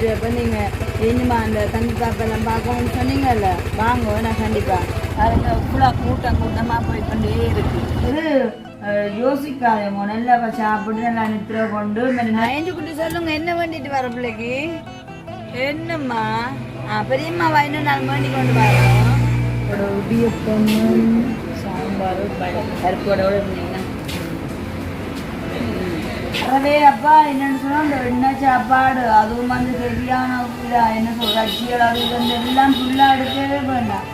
போயிட்டு அப்போ நீங்கள் இனிமா அந்த தண்ணி பாப்பெல்லாம் பார்க்கணும்னு சொன்னீங்கல்ல? வாங்க நான் கண்டிப்பாக அதுங்க ஃபுல்லாக கூட்டம் கூட்டமாக போய் கொண்டே இருக்கு. இது யோசிக்காதேமோ நல்லா சாப்பிட்டு நல்லா நித்திர கொண்டு நயஞ்சு குட்டி சொல்லுங்க என்ன வேண்டிட்டு வர பிள்ளைக்கு? என்னம்மா? பெரியம்மா இன்னும் நாலு வேண்டி கொண்டு வரோம். ஒரு இடியப்பம் சாம்பார் பருப்போட அறவே அப்பா என்னன்னு சொன்னா இந்த சாப்பாடு அதுவும் வந்து சரியான என்ன சொல்ற அச்சியல் அது இது வந்து எல்லாம் ஃபுல்லா எடுக்கவே வேண்டாம்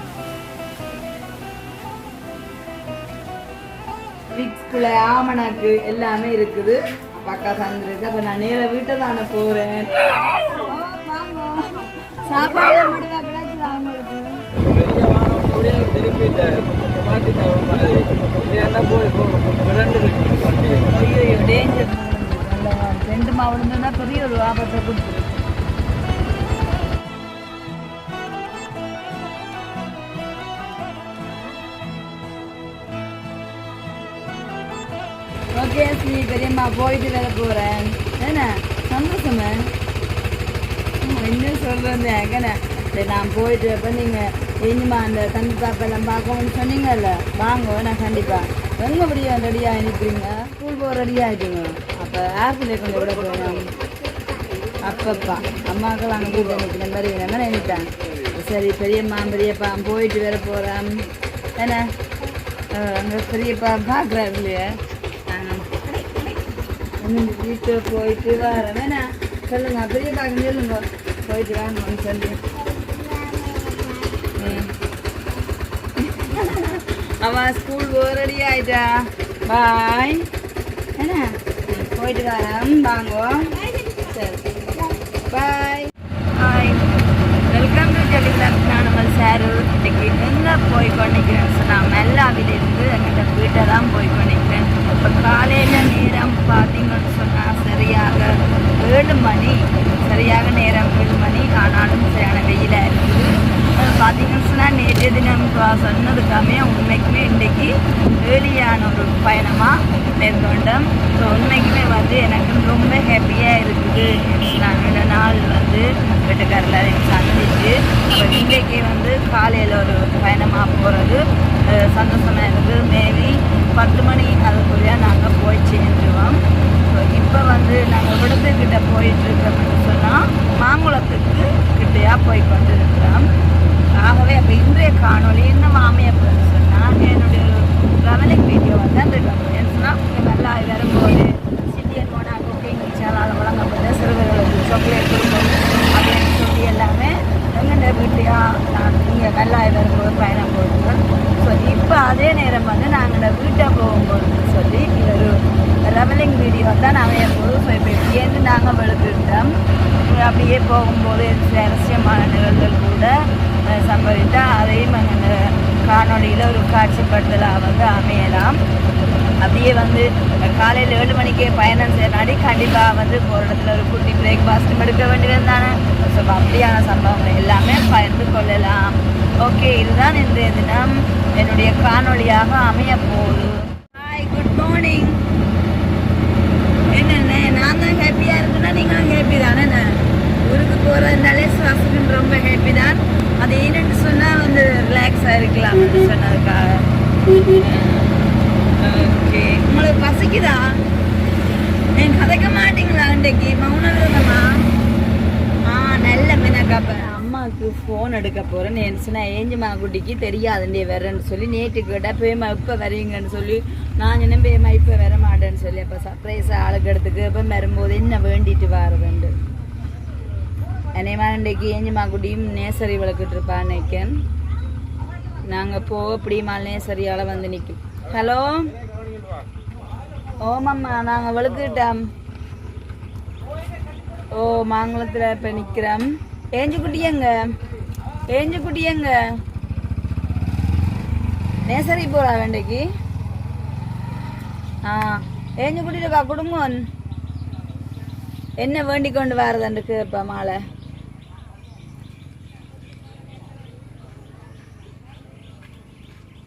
விக்ஸ்குள்ள ஆமணாக்கு எல்லாமே இருக்குது பக்கா தந்துருக்கு அப்ப நான் நேர வீட்டை தானே போறேன் சாப்பாடு டேஞ்சர் ரெண்டு மாவுனா பெரிய ஒரு ஆபத்தை கொடுத்துருக்கு ஓகே ஸ்ரீ பெரியம்மா போயிட்டு வேற போகிறேன் என்ன சந்தோஷமே என்ன சொல்கிறேன் எங்கண்ணே சரி நான் போயிட்டு அப்போ நீங்கள் இனிமா அந்த தம்பி பாப்பெல்லாம் பார்க்கணும்னு சொன்னீங்கல்ல வாங்க நான் கண்டிப்பாக எங்கே முடியும் ரெடியாக அனுப்புறீங்க? ஸ்கூல் போக ரெடியாக ஆகிட்டுங்க அப்போ ஏர்பிளே கொண்டு விட போகணும் அப்பப்பா அம்மாக்கள் அங்கே போயிட்டு முடியல மாதிரி என்ன நினைட்டேன் சரி பெரியம்மா பெரியப்பா போயிட்டு வேற போகிறோம் என்ன? அங்கே பெரியப்பா பார்க்குறாரு இல்லையா? வீட்டு போயிட்டு வரேன். வேணா சொல்லுங்க பெரியப்பா சொல்லுங்க. போயிட்டு வாங்கன்னு சொல்லி. ம். அவன் ஸ்கூல் ரெடி ஆயிட்டா. பாய் என்ன? போயிட்டு வரேன். வாங்குவோம் சரி. Bye hi welcome to Telegram நானுமல் சாரு இன்னைக்கு எங்கே போய் கொண்டிருக்கிறேன் நான் மெல்லாவிலிருந்து எங்கிட்ட வீட்டை தான் போய் கொண்டிருக்கிறேன் இப்போ காலையில் நேரம் பார்த்தீங்கன்னு சொன்னால் சரியாக ஏழு மணி சரியாக நேரம் ஏழு மணி ஆனாலும் சரியான வெயிலாக இருக்குது. பார்த்தீங்கன்னு சொன்னால் நேற்று தினம் சொன்னதுக்காமே உண்மைக்குமே இன்றைக்கு ஏழியான ஒரு பயணமாக மேற்கொண்டோம். ஸோ உண்மைக்குமே வந்து எனக்கு ரொம்ப ஹாப்பியாக இருக்குது. நான் ரெண்டு நாள் வந்து வீட்டுக்காரில் சந்திச்சு அப்போ இன்றைக்கே வந்து காலையில் ஒரு பயணமாக போகிறது சந்தோஷமாக இருக்குது. மேபி பத்து மணி அதுக்குள்ளே நாங்கள் போய் சேர்ந்துருவோம். ஸோ இப்போ வந்து நாங்கள் விடத்துக்கிட்ட போயிட்டுருக்கோம்னு சொன்னால் மாங்குளத்துக்கு கிட்டையாக போய் கொண்டு இருக்கிறோம் ஆகவே அப்போ இன்றைய காணொளி என்ன மாமியார் சொன்னால் என்னுடைய ட்ராவலிங் வீடியோ வந்து அந்த ஏன்னு சொன்னால் நல்லா வரும்போது சிட்டியன் போனால் குக்கிங் சேனல் வழங்கப்பட்ட சிறுவர்களுக்கு சாக்லேட் கொடுக்கும் அப்படின்னு சொல்லி எல்லாமே எங்கள்கிட்ட வீட்டையாக நான் இங்கே நல்லா வரும்போது பயணம் போடுவோம் ஸோ இப்போ அதே நேரம் வந்து நாங்கள் வீட்டை போகும்போது சொல்லி இது ஒரு ரெவலிங் வீடியோ தான் நாங்கள் போது ஸோ இப்போ இங்கேருந்து நாங்கள் வெளுத்துட்டோம் அப்படியே போகும்போது ரகசியமான நிகழ்வுகள் கூட சம்பவித்தால் அதையும் அந்த காணொளியில் ஒரு காட்சிப்படுத்தலாக வந்து அமையலாம். அப்படியே வந்து காலையில் ஏழு மணிக்கே பயணம் செய்யறாடி கண்டிப்பாக வந்து போகிற இடத்துல ஒரு குட்டி பிரேக்ஃபாஸ்ட்டும் எடுக்க வேண்டியது தானே. ஸோ அப்படியான சம்பவங்கள் எல்லாமே பகிர்ந்து கொள்ளலாம். ஓகே இதுதான் இன்றைய தினம். என்னுடைய காணொளியாக அமைய போகுது ஹாய் குட் மார்னிங் என்னண்ணே நான் தான் ஹாப்பியாக இருக்குன்னா நீங்களும் ஹாப்பி தானே ஊருக்கு போகிறதுனாலே சுவாசத்துக்கு ரொம்ப ஹாப்பி தான். அது ஏன்னு சொன்னால் வந்து ரிலாக்ஸாக இருக்கலாம்னு சொன்னதுக்காக. ஓகே உங்களுக்கு பசிக்குதா? என் கதைக்க மாட்டீங்களா அன்றைக்கு மௌனம் இருந்தமா ஆ நல்ல மினக்கப்ப அம்மாவுக்கு ஃபோன் எடுக்க போகிறேன் என் சொன்னால் ஏஞ்சமா குட்டிக்கு தெரியாதுண்டே வரேன்னு சொல்லி நேற்று கேட்டால் பேமா இப்போ வரீங்கன்னு சொல்லி நான் என்ன பேமா இப்போ வர மாட்டேன்னு சொல்லி. அப்போ சர்ப்ரைஸாக ஆளுக்கு எடுத்துக்கு இப்போ வரும்போது என்ன வேண்டிட்டு வரதுண்டு? என்னையமா இன்றைக்கு ஏஞ்சிமா குடியும் நேசரி விளக்கிட்டு இருப்பா நினைக்கேன் நாங்கள் போக இப்படிமால் நேசரியால் வந்து நிற்கும். ஹலோ? ஓமம்மா நாங்கள் விளக்கிட்டோம் ஓ மாங்குளத்தில் இப்போ நிற்கிறோம் ஏஞ்சு குட்டியங்க ஏஞ்சு குட்டியங்க நேசரி போகிறா வேண்டைக்கு? ஆ ஏஞ்சு குட்டிருக்கா குடும்பம். என்ன வேண்டிக் கொண்டு வரதுண்டுக்கு இப்போ மாலை?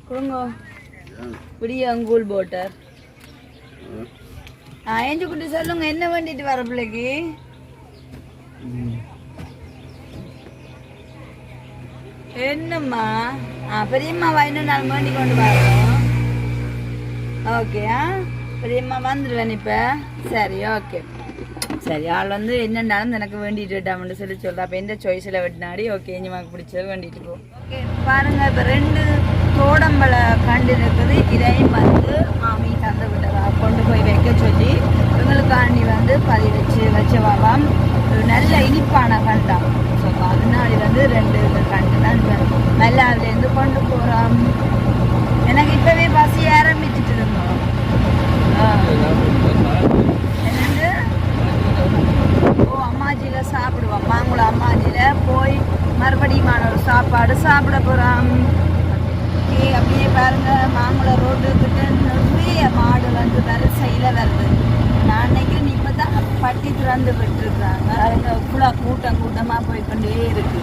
கொடுங்கோ. விடிய அங்கூல் போட்டர். ஆ ஏஞ்சு குட்டி சொல்லுங்க என்ன வேண்டிட்டு வர பிள்ளைக்கு? என்னம்மா? ஆ பெரியம்மாவா இன்னும் நான் வேண்டி கொண்டு வரோம் ஓகே ஆ? பெரியம்மா வந்துடுவேன் இப்போ. சரி ஓகே. சரி ஆள் வந்து என்னென்னாலும் எனக்கு வேண்டிட்டு விட்டாமன்னு சொல்லி சொல்கிறா அப்போ எந்த சாய்ஸில் வெட்டினாடி? ஓகே இங்கே வாங்க பிடிச்சது வேண்டிட்டு போ. ஓகே பாருங்கள் இப்போ ரெண்டு தோடம்பழ கண்டு இருக்குது இதையும் வந்து மாமி தந்து விட்டதா கொண்டு போய் வைக்க சொல்லி இவங்களுக்காண்டி வந்து பதி வச்சு வச்சவாவாம் ஒரு நல்ல இனிப்பான கண்டாம் ஸோ அதனால வந்து ரெண்டு இது கண்டு தான் மெல்லாவிலேருந்து கொண்டு போகிறோம் எனக்கு இப்போவே பசி ஆரம்பிச்சிட்டு இருந்தோம் ஆ. என்னது ஓ அம்மாஜியில் சாப்பிடுவோம் மாங்குளம் அம்மாஜியில் போய் மறுபடியும் ஒரு சாப்பாடு சாப்பிட போகிறோம் ஓகே அப்படியே பாருங்க மாங்குளம் ரோடு கிட்ட நிறைய மாடு வந்து வரிசையில் வருது நான் நினைக்கிறேன் இப்போ தான் பட்டி திறந்து விட்டுருக்குறாங்க பாருங்க ஃபுல்லாக கூட்டம் கூட்டமாக போய்க்கொண்டே இருக்கு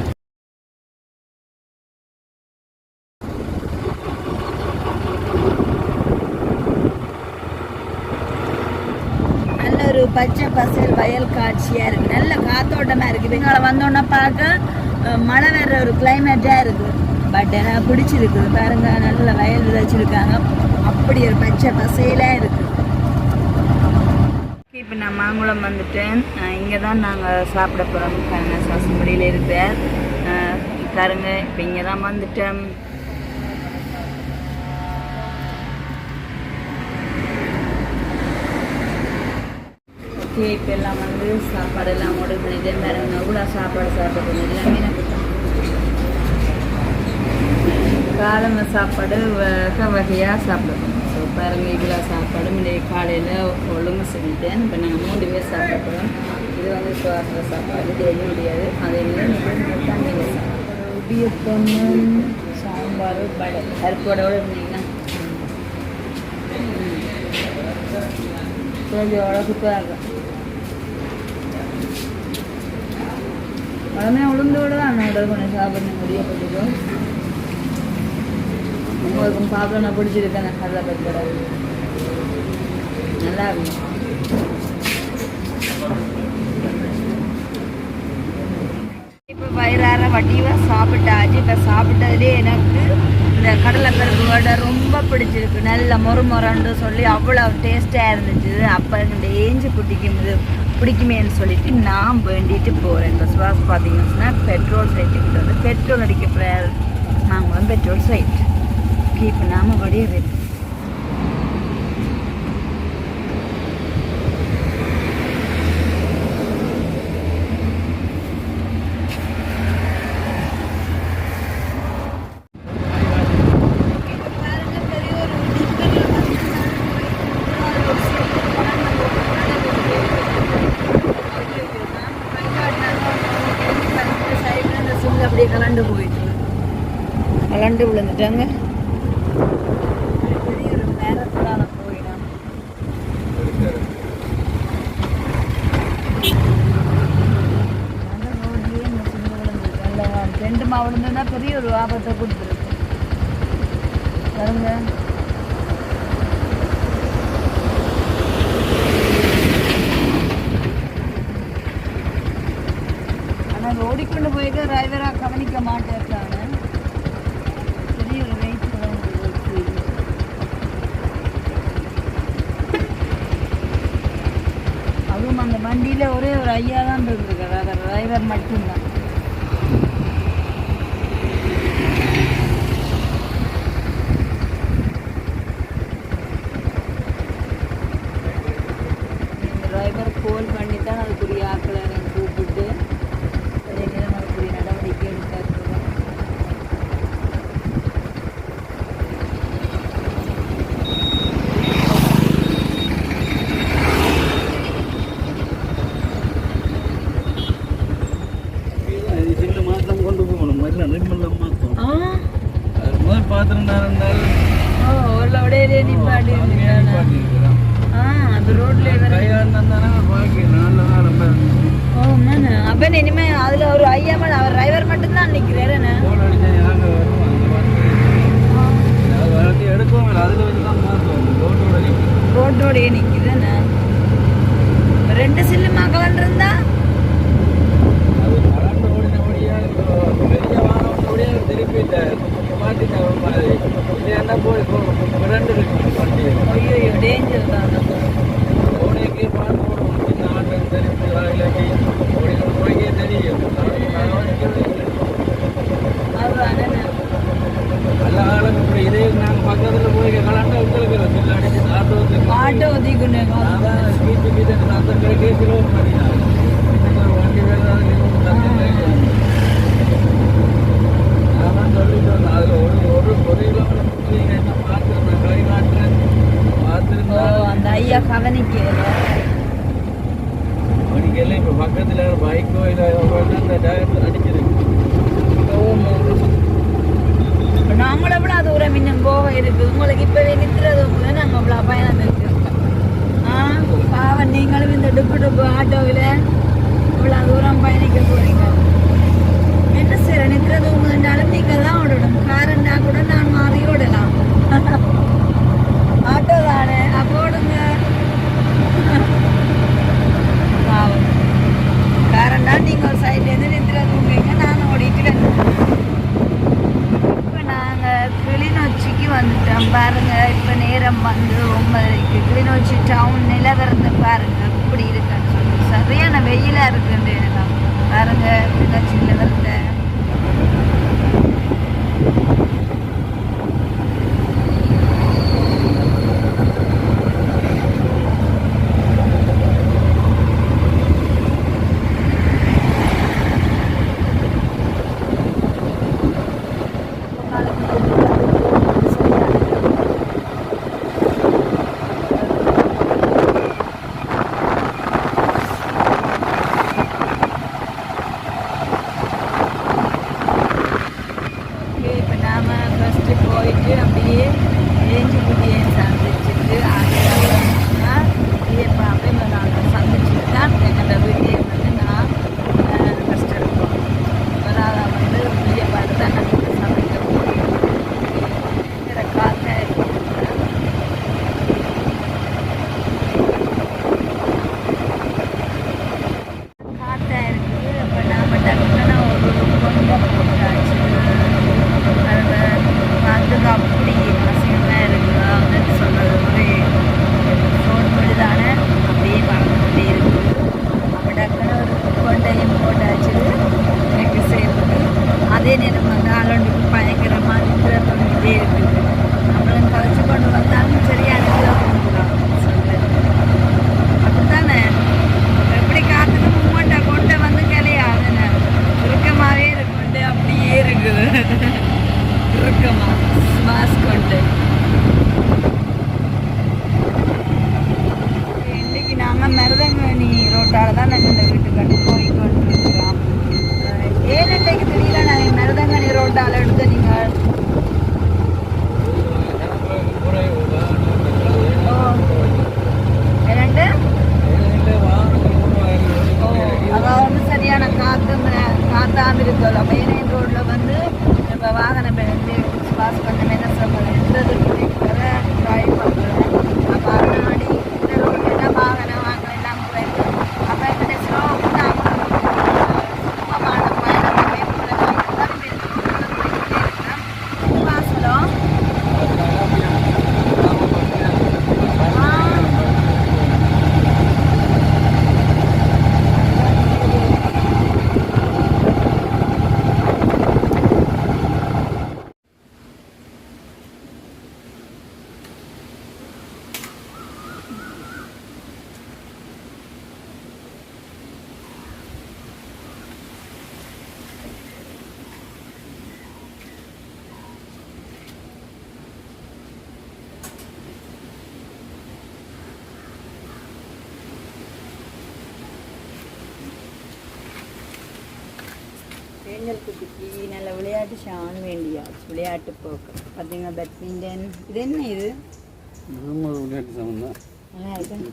நல்ல ஒரு பச்சை பசல் வயல் காட்சியாக இருக்குது நல்ல காத்தோட்டமா இருக்குது இவங்களை இங்கே பார்க்க மழை வர்ற ஒரு கிளைமேட்டாக இருக்குது பட் எனக்கு பிடிச்சிருக்குது பாருங்க நல்ல வயல் விதைச்சிருக்காங்க. அப்படி ஒரு பச்சை பசையிலா இருக்கு. இப்போ நான் மாங்குளம் வந்துட்டேன். இங்கே தான் நாங்கள் சாப்பிட போகிறோம் பாருங்க சாசம்படியில் இருப்பேன் பாருங்க இப்போ இங்கே தான் வந்துட்டேன் ஓகே இப்போ எல்லாம் வந்து சாப்பாடு எல்லாம் ஆர்டர் பண்ணிட்டேன் பாருங்க எவ்வளோ சாப்பாடு சாப்பிட்றது எல்லாமே எனக்கு காலம சாப்பாடு வகை வகையாக சாப்பிடணும் ஸோ பாருங்க இவ்வளோ சாப்பாடு முன்னாடி காலையில் ஒழுங்கு செஞ்சுட்டேன் இப்போ நாங்கள் மூணு பேர் சாப்பிட போகிறோம் இது வந்து சுவாச சாப்பாடு. இது எதுவும் முடியாது. அதே மாதிரி உடியப்பம் சாம்பார் வடை. பருப்போட இருந்தீங்கன்னா. கொஞ்சம் சூப்பராக இருக்கும் உடனே உளுந்தோட தான் அண்ணோட கொஞ்சம் சாப்பிட முடிய பிடிக்கும் உங்களுக்கும் சாப்பிட நான் பிடிச்சிருக்கேன் நான் கடலை பச்சோட நல்லா இருக்கும் இப்போ வயிறார வட்டியாக சாப்பிட்டாச்சு இப்போ சாப்பிட்டதுலே எனக்கு இந்த கடலைப்பருப்பு வடை ரொம்ப பிடிச்சிருக்கு. நல்ல மொறு மொரன்னு சொல்லி அவ்வளோ டேஸ்ட்டாக இருந்துச்சு. அப்போ இந்த ஏஞ்சி குட்டிக்கும் இது பிடிக்குமேன்னு சொல்லிட்டு நான் வேண்டிட்டு போகிறேன் இப்போ சுவாஸ் பார்த்தீங்கன்னா பெட்ரோல் சைட்டுக்கிட்ட வந்து பெட்ரோல் அடிக்க போகிற நாங்கள் வந்து பெட்ரோல் சைட் இப்போ நாம வடிய அப்படியே கலண்டு போயிட்டு கலண்டு பெரிய ஒரு ரெண்டு மாவட்டம் பெரிய ஒரு ஆபத்தை கொடுத்துருக்கு. பாருங்க. ஆனால் ஓடிக்கொண்டு போயிட்டு டிரைவராக கவனிக்க மாட்டேன் பெரிய ஒரு வெயிட் அதுவும் அந்த வண்டியில் ஒரே ஒரு ஐயா தான் இருந்திருக்காரு வேறு டிரைவர் மட்டும்தான் டிரைவர் கோல் பண்ணி தான் அதுக்குரிய ஆக்களை எனக்கு கூப்பிட்டு அதே நேரம் அதுக்குரிய நடவடிக்கை எடுத்தார் சின்ன மாத்திரம் கொண்டு போகணும் மல்ல நிம்மல்ல மாத்தம் ஆ இருந்தால் ஓ ஒரு அப்படியே நிப்பாட்டி பாட்டிருக்கிறேன் ஆ அது ரோட்ல ஓ மேனு அப்ப இனிமே அதுல ஒரு ஐயா மேல அவர் டிரைவர் மட்டும் தான் நிக்கிறாரு ரோட்டோடய நிக்குதுன்னு ரெண்டு சில்லு மக்கள் இருந்தா? மாட்டிட்டேன் என்ன போய் ரெண்டு இருக்கு வண்டி ஐயோ டேஞ்சர் தான் உனக்கு பால் போடும் நாட்டம் தெரிஞ்சு இல்லாட்டி உனக்கே தெரியும் எல்லாரும் இப்போ இதே நாங்கள் பக்கத்தில் போய் கலண்டா உங்களுக்கு பக்கத்துல பைக்கோ இல்ல அந்த இருக்கு உங்களுக்கு இப்பவே நிற்கிறது கூட நாங்க அவ்வளவு பயணம் இருக்கிறோம் ஆ பாவம் நீங்களும் இந்த டுப்பு டுப்பு ஆட்டோவில் இவ்வளவு தூரம் பயணிக்க போறீங்க என்ன சார் நிற்கிறது உங்களுனாலும் நீங்க தான் குட்டிக்கு நல்ல விளையாட்டு ஷான் வேண்டியாச்சு விளையாட்டு போக்கு. பார்த்தீங்கன்னா பேட்மிண்டன் இது என்ன இது? விளையாட்டு சம்மந்தம் நல்லா இருக்கு.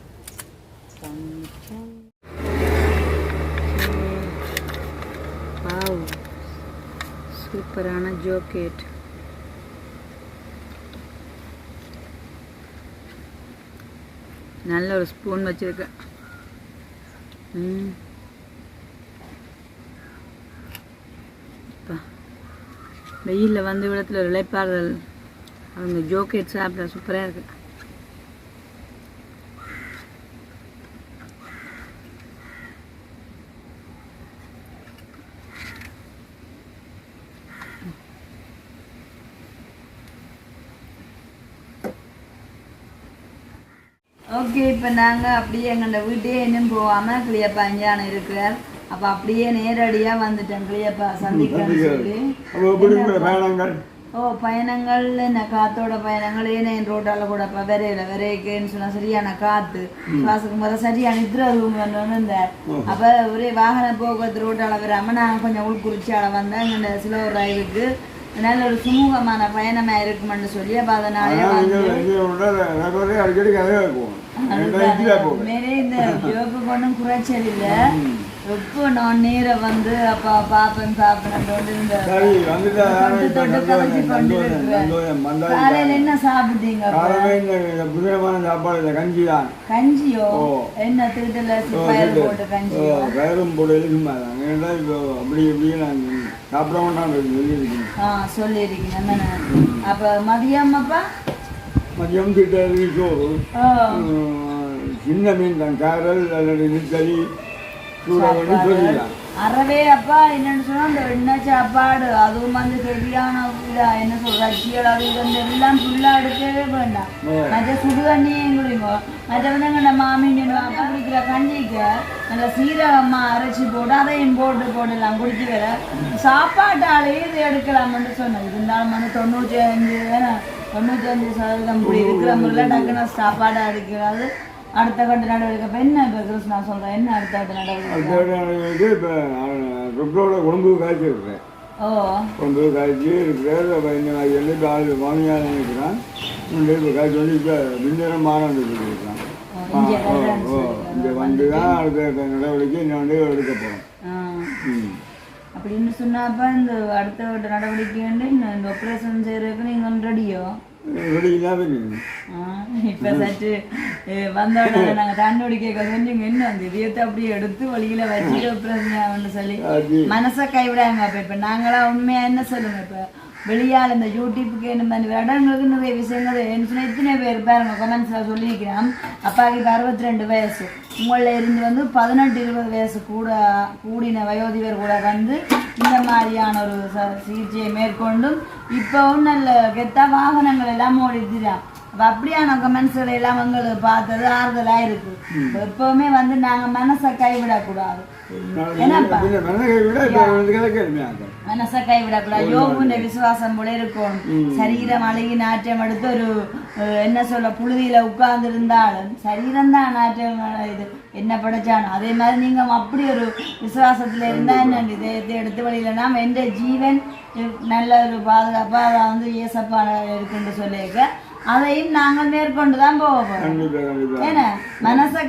வாவ். சூப்பரான ஜோக்கெட். நல்ல ஒரு ஸ்பூன் வச்சுருக்கேன். ம். அப்பா வெயிலில் வந்து விடத்தில் இழைப்பார்கள் அவங்க ஜோக்கெட் சாப்பிட சூப்பராக இருக்கு. ஓகே இப்போ நாங்கள் அப்படியே எங்கள்ட வீட்டே இன்னும் போகாமல் கிளியப்பாஞ்சான இருக்கிறார் அப்போ அப்படியே நேரடியாக வந்துட்டேன் கிளியப்பா சந்திக்கிறேன்னு சொல்லி. ஓ பயணங்கள் என்ன காத்தோட பயணங்கள்? ஏன் ரோட்டால கூட இப்போ விரையில விரைக்குன்னு சொன்னா சரியான காத்து. சுவாசக்கும் போது சரியான நித்ர ரூம் வந்து இந்த அப்ப ஒரே வாகன போக்குவரத்து ரோட்டால வராம நான் கொஞ்சம் உள்குறிச்சியால வந்தேன் இந்த சிலோ டிரைவுக்கு நல்ல ஒரு சுமூகமான பயணமா இருக்குமென்னு சொல்லி அப்ப அதனாலே உண்மையிலே இந்த ஜோக்கு கொண்டும் குறைச்சல் இல்ல. எப்போ நான் நேர வந்து அப்பா பாப்பேன் காலையில என்ன சாப்பிட்டீங்க புதினமான சாப்பாடு இந்த கஞ்சி தான். கஞ்சியோ. என்ன திருட்டல. போட்டு கஞ்சியோ கயிறும் போட்டு எழுதுமா இப்போ அப்படி இப்படி நான் சாப்பிட வேண்டாம் சொல்லியிருக்கேன் ஆ சொல்லியிருக்கீங்க. என்னண்ணே அப்ப மதியம் அப்பா மதியம் கிட்ட சோறு சின்ன மீன் தான். காரல் அல்லது நித்தலி அறவே அப்பா என்னன்னு சொன்னா இந்த எண்ணெய் சாப்பாடு. அதுவும் வந்து சரியான இதா என்ன சொல்ற அச்சியல் அது இது வந்து எல்லாம் ஃபுல்லா எடுக்கவே வேண்டாம். மற்ற சுடு தண்ணியும் குடிக்கும் மற்ற வந்து எங்கள் மாமி அப்பா குடிக்கிற கஞ்சிக்கு நல்ல சீரகமா அரைச்சி போட்டு அதையும் போட்டு போடலாம் குடிச்சு வேற. சாப்பாட்டாலே இது எடுக்கலாம்னு சொன்னது இருந்தாலும் வந்து தொண்ணூற்றி அஞ்சு தொண்ணூற்றி அஞ்சு சதவீதம் இப்படி இருக்கிற முறையில் டக்குன்னு சாப்பாடு எடுக்கிறது. அடுத்த கட்ட நடவடிக்கை இப்போ என்ன இப்போ கிருஷ்ணா சொல்கிறேன் என்ன அடுத்த கட்ட நடவடிக்கை? அடுத்த இப்போ ரொட்டோட குழம்பு காய்ச்சி இருக்கிறேன். ஓ. குழம்பு காய்ச்சி இருக்கிறேன். அப்போ இந்த மாதிரி இப்போ ஆள் வாங்கியாக நினைக்கிறான். இப்போ காய்ச்சி வந்து இப்போ விந்தரம் மாறம் இருக்கிறான் இங்கே ஓ வரேன்னு ஓ சொல்லி இங்கே வந்து தான் அடுத்த நடவடிக்கை இன்னும் வந்து எடுக்க போகிறோம் அப்படின்னு சொன்னாப்ப இந்த அடுத்த கட்ட நடவடிக்கை இந்த- ஆப்ரேஷன் செய்யறதுக்கு நீங்கள் ரெடியோ? இப்போ சற்று அஹ், வந்த உடனே நாங்கள் தண்ணி கேட்க சொன்னீங்க என்ன அந்த இதயத்தை அப்படியே எடுத்து வழியில வச்சுட்டு சொல்லி மனசை கைவிடாங்க அப்போ இப்போ நாங்களாம் உண்மையா என்ன சொல்லுங்க இப்போ வெளியால் இந்த யூடியூப்புக்கு இந்த மாதிரி இடங்களுக்கு நிறைய விஷயங்கள் என்ன இத்தனை பேர் பாருங்க கமெண்ட்ஸில் சொல்லியிருக்கிறேன் அப்பாவுக்கு இப்போ அறுபத்தி ரெண்டு வயசு உங்களில் இருந்து வந்து பதினெட்டு இருபது வயசு கூட கூடின வயோதிபர் கூட வந்து இந்த மாதிரியான ஒரு ச- சிகிச்சையை மேற்கொண்டும் இப்போவும் நல்ல கெத்த வாகனங்கள் எல்லாம் ஓடிட்டுதான் அப்போ அப்படியான கமெண்ட்ஸ்களை எல்லாம் எங்களுக்கு பார்த்தது ஆறுதலாக இருக்கு எப்பவுமே வந்து நாங்கள் மனசை கைவிடக்கூடாது மனசை கைவிடக்கூடாது யோகுண்ட விசுவாசம் போல இருக்கும் நாட்டியம் எடுத்து ஒரு அஹ், என்ன சொல்ல புழுதியில உட்கார்ந்து இருந்தாலும் சரீரம் தான் நாட்டியம் இது என்ன படைச்சானோ அதே மாதிரி நீங்க அப்படி ஒரு விசுவாசத்துல இருந்தா என்ன இதயத்தை எடுத்து வழியில நாம் எந்த ஜீவன் நல்ல ஒரு பாதுகாப்பா வந்து இயேசப்பா இருக்குன்னு சொல்லியிருக்க அதையும் நாங்கள் மேற்கொண்டு தான் போக போறோம். ஏன்னா மனசை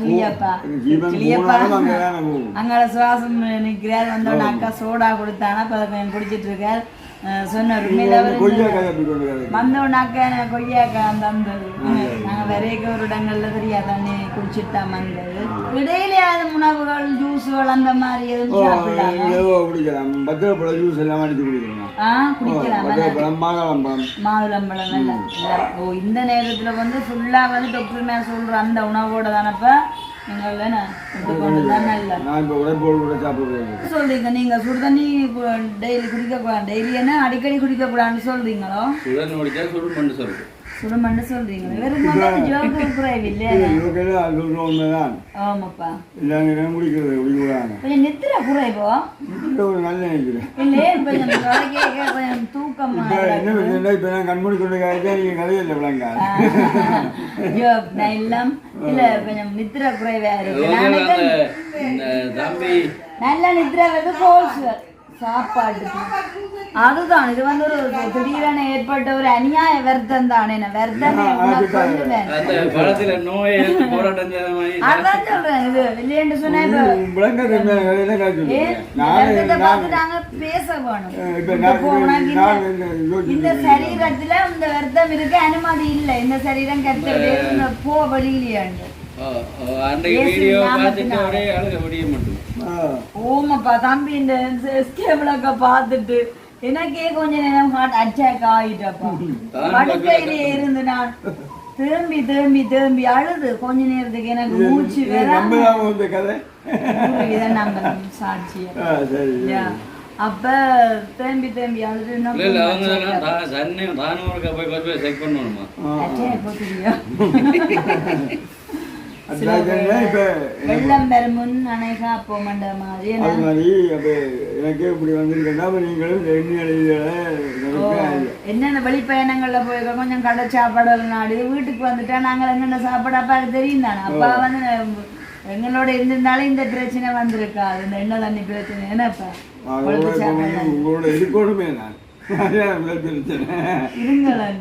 கிளியப்பா. ஜீவன் கிளியப்பா. போனாலும் அங்கே சுவாசம் நிற்கிறார் வந்தோடனே அக்கா சோடா கொடுத்தானா கொஞ்சம் குடிச்சிட்டு இருக்கார். சொன்னார் எனக்கு கொய்யாக்கா அந்த வந்தது நாங்கள் வரைக்க ஒரு இடங்கள்ல தெரியா தண்ணி குடிச்சிட்டு வந்தது இடையில அது உணவுகள் ஜூஸுகள் அந்த மாதிரி எதுவும் குடிக்கலாம் பத்திரப்பழ ஜூஸ் எல்லாம் அடித்து குடிக்கலாம் ஆ குடிக்கலாம் பத்திரப்பழம் மாதுளம் பழம் மாதுளம்பழம் எல்லாம். ஓ இந்த நேரத்துல வந்து ஃபுல்லா வந்து டாக்டர் சொல்ற அந்த உணவோட தானப்ப சொல்றீங்க நீங்க சுடுதண்ணி டெய்லி குடிக்க கூடாது டெய்லி என்ன? அடிக்கடி குடிக்க கூடாதுன்னு சொல்றீங்களோ? சுடன் முடிச்சா சுடு பண்ணு சொல்லுது சுடுமண்டு சொல்றீங்களோ வெறும் ஜோக்கு குறைவு இல்லையா இவங்க அது சொல்ற உண்மைதான் ஆமாப்பா எல்லாரும் குடிக்கிறது குடிக்கூடாது கொஞ்சம் நித்திர குறைவோ ஒரு நல்ல நினைக்கிறேன் இல்லையே கொஞ்சம் தூக்கமா என்ன இப்போ நான் கண்மூடி கொண்டு காய்ச்சா நீங்கள் கதையில் விளங்க ஐயோ நான் எல்லாம் இல்ல கொஞ்சம் நித்திர குறைவா இருக்கு நான் அந்த நினைக்கிறேன் இந்த தம்பி நல்ல நித்ரா வந்து கோல்ஸ் சாப்பாடு. அதுதான் இது வந்து ஒரு திடீரென ஏற்பட்ட ஒரு அநியாய வருத்தம் தானே வருத்தமே உனக்கு சொல்லுவேன். அதான் சொல்றேன் இது இல்லையென்று சொன்னா இப்ப விளங்க தெரியாத கதையில காய்ச்சி ஏன் நான் வருத்தத்தை நான் பார்த்து நாங்க பேச வேணும். இந்த- சரீரத்துல இந்த வருத்தம் இருக்க அனுமதி இல்லை. இந்த சரீரம் கத்த போ ஓ, அன்றைக்கு வீடியோ பார்த்துட்டு ஒரே அழுக முடிய மாட்டோம் ஆ ஓமாப்பா தம்பி இந்த எஸ்கேபிளக்க பார்த்துட்டு எனக்கே கொஞ்ச நேரம் ஹார்ட் அட்டாக் ஆயிட்டப்பா படுக்கையிலே இருந்து நான் திரும்பி திரும்பி திரும்பி அழுது கொஞ்ச நேரத்துக்கு எனக்கு மூச்சு வேற நம்பலாம இந்த கதை இதை நம்பலாம் சாட்சியம் ஆ சரி யா. அப்ப தேம்பி தேம்பி அழுது போய் கொஞ்சம் செக் வெள்ளம் பெறும் முன் அணைகா அப்போ மண்ட மாதிரி அது என்ன? மாதிரி அப்போ எனக்கே இப்படி வந்திருக்கேன்னா அப்போ நீங்களும் எண்ணி அழிவுகளை ஓ, என்னென்ன வெளிப்பயணங்கள்ல போயிருக்கோம்? கொஞ்சம் கடை சாப்பாடு நாடு. வீட்டுக்கு வந்துட்டா நாங்கள் என்னென்ன சாப்பாடு? அப்பாவுக்கு தெரியும் தானே? அப்பா வந்து எங்களோட இருந்திருந்தாலும் இந்த பிரச்சனை வந்திருக்காது. இந்த எண்ணெய் தண்ணி பிரச்சனை. என்னப்பா உங்களோட இருக்கணுமே நான். பிரச்சனை. இருங்களேன்.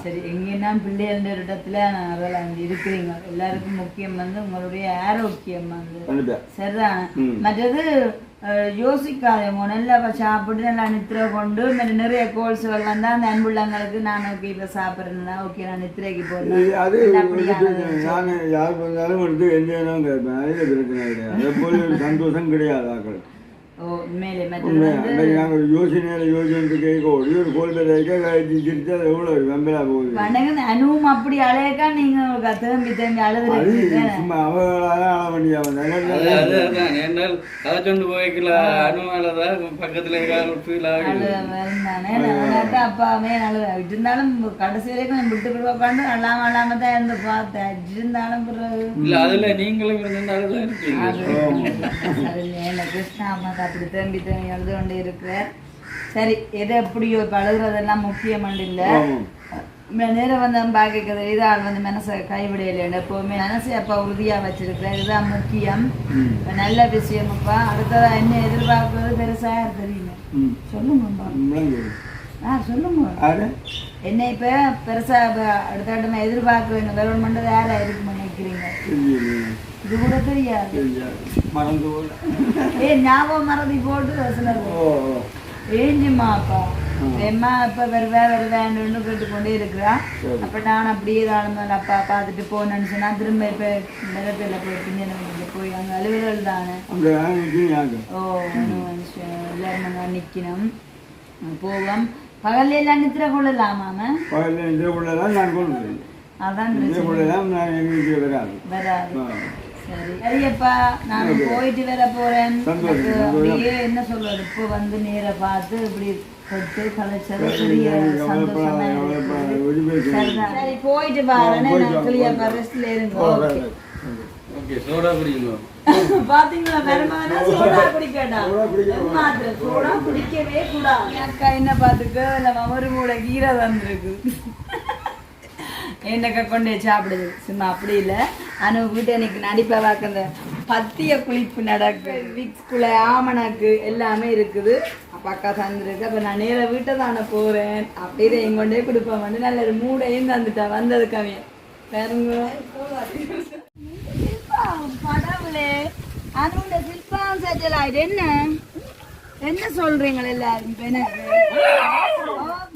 சரி எங்கன்னா பிள்ளைகள இடத்துல அதெல்லாம் இருக்கிறீங்க. எல்லாருக்கும் முக்கியம் வந்து உங்களுடைய ஆரோக்கியம் வந்து. சரிதான். மற்றது அஹ், யோசிக்காதேங்க நல்லா சாப்பிட்டு நல்லா நித்திரை கொண்டு நிறைய கோல்ஸ் எல்லாம் தான் அந்த அன்புள்ளங்களுக்கு நான் ஓகே இப்போ சாப்பிட்றேன்னா ஓகே நான் நித்திரைக்கு இது போடுறேன் அது நான் யார் வந்தாலும் எடுத்து எந்த இடம் கேட்பேன் அதில் பிரச்சனை கிடையாது. அதே போல சந்தோஷம் கிடையாது ஆக்கள் நாங்கள் யோசனையில் யோசனை கேட்க ஓடி ஒரு கோல் பேரைக்க கழிச்சு சிரித்து அது எவ்வளோ வெம்பலா போகுது வணங்க அனுவும் அப்படி அழையக்கா நீங்க உங்களுக்கு திரும்பி திரும்பி அது அழுதுறீங்க சும்மா அவங்களால ஆள வேண்டிய என்னால் கதை சொண்டு போய்க்கல அனுமதிதான் பக்கத்துல இருக்காங்க ஃபீல் ஆகுது அழுத வருந்தானே நான் அப்பாவே அழுத இருந்தாலும் கடைசி வரைக்கும் விட்டு விட்டு உட்காந்து அழாம அழாம தான் இருந்து பார்த்தேன் இருந்தாலும் பிறகு இல்ல அதுல நீங்களும் இருந்தாலும் தான் இருக்கீங்க என்ன அப்படி திரும்பி திரும்பி எழுது கொண்டு இருக்கிறார். சரி எது எப்படியோ இப்போ அழுகுறதெல்லாம் முக்கியமண்டு இல்லை நேரம் வந்து பார்க்கறது இது ஆள் வந்து மனசை கைவிடையில எப்போவுமே மனசை அப்பா உறுதியாக வச்சிருக்கிறேன் இதுதான் முக்கியம். நல்ல விஷயம் அப்பா அடுத்ததா என்ன எதிர்பார்க்கறது பெருசா தெரியல. ம். சொல்லுங்கப்பா முழங்கு ஆ சொல்லுங்க. என்ன இப்போ பெருசா இப்ப அடுத்த எதிர்பார்க்குறீங்க கவர்மெண்ட் யாரா இருக்குன்னு நினைக்கிறீங்க. இது கூட தெரியாது மறந்து ஏ ஞாபகம் மறதி போட்டு சிலர். ஏஞ்சுமாப்பா எம்மா இப்ப வருவா வருவேன்னு கேட்டுக்கொண்டே இருக்கிறா. அப்ப நான் அப்படியே தாழ்ந்தால் அப்பா பார்த்துட்டு போனேன்னு சொன்னா திரும்ப இப்ப நிலத்தில் போய் பிஞ்சன போய் அங்க அலுவலர்கள் தானே ஓ எல்லாரும் நிற்கணும் போவோம் பகல்ல எல்லாம் நித்திர கொள்ளலாமாம பகலில் இந்த உள்ளதான் நான் கொண்டு வரேன் அதான் வராது வராது சரியப்பா நான் போயிட்டு வர போறேன். அப்படியே என்ன சொல்றது இப்போ வந்து நேர பார்த்து இப்படி தொட்டு கலைச்சது பெரிய சந்தோஷமா. சரி போயிட்டு பாருன்னு நான் கிளியப்பா ரெஸ்ட்ல இருங்க. ஓகே. ஓகே சோடா குடிங்க பாத்தீங்களா பெருமானா? சோடா குடிக்கடா. மாத்திர சோடா குடிக்கவே கூடாது. அக்கா என்ன பாத்துக்க இல்ல ஒரு மூட கீரை வந்திருக்கு என்னக்கா கொண்டு சாப்பிடுது? சும்மா அப்படி இல்லை. அனு வீட்டு எனக்கு நடிப்பை பார்க்க பத்திய குளிப்பு நடக்கு. விக்ஸ்குள்ள ஆமணக்கு எல்லாமே இருக்குது. பக்கா தந்துருக்கு. அப்போ நான் நேர வீட்டை தானே போகிறேன் அப்படியே எங்கொண்டே கொடுப்பேன். வந்து நல்ல ஒரு மூடையும் தந்துட்டேன் வந்தது கவிய பாருங்க. கடவுளே. அனுண்ட சில்பம் சேட்டலைட் என்ன? என்ன சொல்றீங்க எல்லாரும்?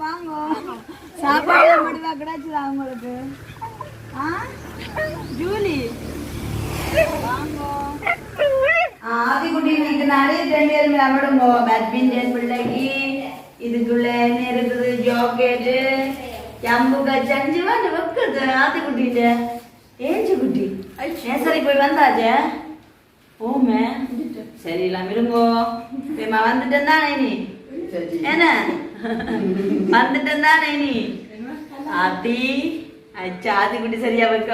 வாங்க. சாப்பாடு முடிவா கிடைச்சதா உங்களுக்கு ஆ? ஜூலி. ஆதிக்குட்டி இன்னைக்கு நிறைய ரெண்டு பேரும் விளையாடுங்க பேட்மிண்டன் பிள்ளைக்கு இதுக்குள்ள என்ன இருக்குது? ஜாக்கெட்டு ஜம்புக சஞ்சுவான்னு வைக்கிறது ஆதிக்குட்டிட்ட. ஏஞ்சு குட்டி. நேசரி போய் வந்தாச்சே? ஓமே சரி எல்லாம் இருங்கோ. வந்துட்டேன் தானே நீ? என்ன? வந்துட்டேன் தானே நீ ஆத்தி அச்சா ஆதிக்குட்டி சரியா வைக்க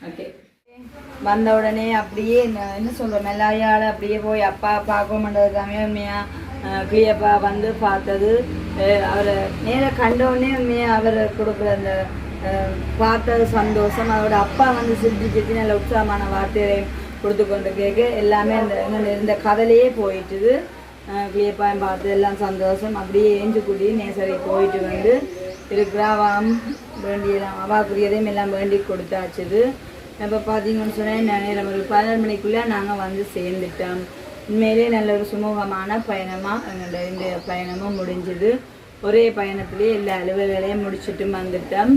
ஓகே. வந்த உடனே அப்படியே என்ன- சொல்கிறோம் மெல்லாயால் அப்படியே போய் அப்பா பார்க்க மாட்டதுக்காமே உண்மையாக கிளியப்பா வந்து பார்த்தது. அவரை நேராக கண்ட உடனே உண்மையாக அவர் கொடுக்குற அந்த பார்த்தது சந்தோஷம். அவரோட அப்பா வந்து சிரிச்சு சிரிச்சு நல்ல உற்சாகமான வார்த்தையை கொடுத்து கொண்டு கேட்க எல்லாமே அந்த இருந்த கதலையே போயிட்டுது. கிளியப்பாயும் பார்த்து எல்லாம் சந்தோஷம். அப்படியே ஏஞ்சு கூட்டி நேசரி போயிட்டு வந்து இருக்கிறாவாம் வேண்டியெல்லாம் அவாக்குரியதையும் எல்லாம் வேண்டி கொடுத்தாச்சுது இப்போ பார்த்தீங்கன்னு சொன்னால் நேரம் ஒரு பதினொரு மணிக்குள்ளே நாங்கள் வந்து சேர்ந்துட்டோம். உண்மையிலே நல்ல ஒரு சுமூகமான பயணமாக எங்களோட இந்த பயணமும் முடிஞ்சுது. ஒரே பயணத்திலேயே எல்லா அலுவல்களையும் முடிச்சுட்டு வந்துட்டோம்.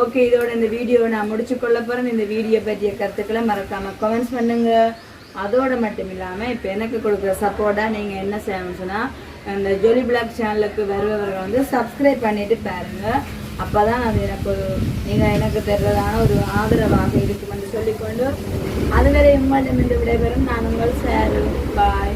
ஓகே இதோட இந்த வீடியோவை நான் முடிச்சு கொள்ள போகிறேன் இந்த வீடியோ பற்றிய கருத்துக்களை மறக்காமல் கமெண்ட்ஸ் பண்ணுங்கள் அதோடு மட்டும் இல்லாமல் இப்போ எனக்கு கொடுக்குற சப்போர்ட்டாக நீங்கள் என்ன செய்யணும்னு சொன்னால் இந்த ஜொலி பிளாக் சேனலுக்கு வருபவர்கள் வந்து சப்ஸ்கிரைப் பாருங்கள் அப்போ தான் அது எனக்கு ஒரு நீங்கள் எனக்கு தர்றதான ஒரு ஆதரவாக இருக்கும் என்று சொல்லிக்கொண்டு அதுவரை உங்களிடம் இந்த விடைபெறும். நான் உங்கள் சேரு பாய்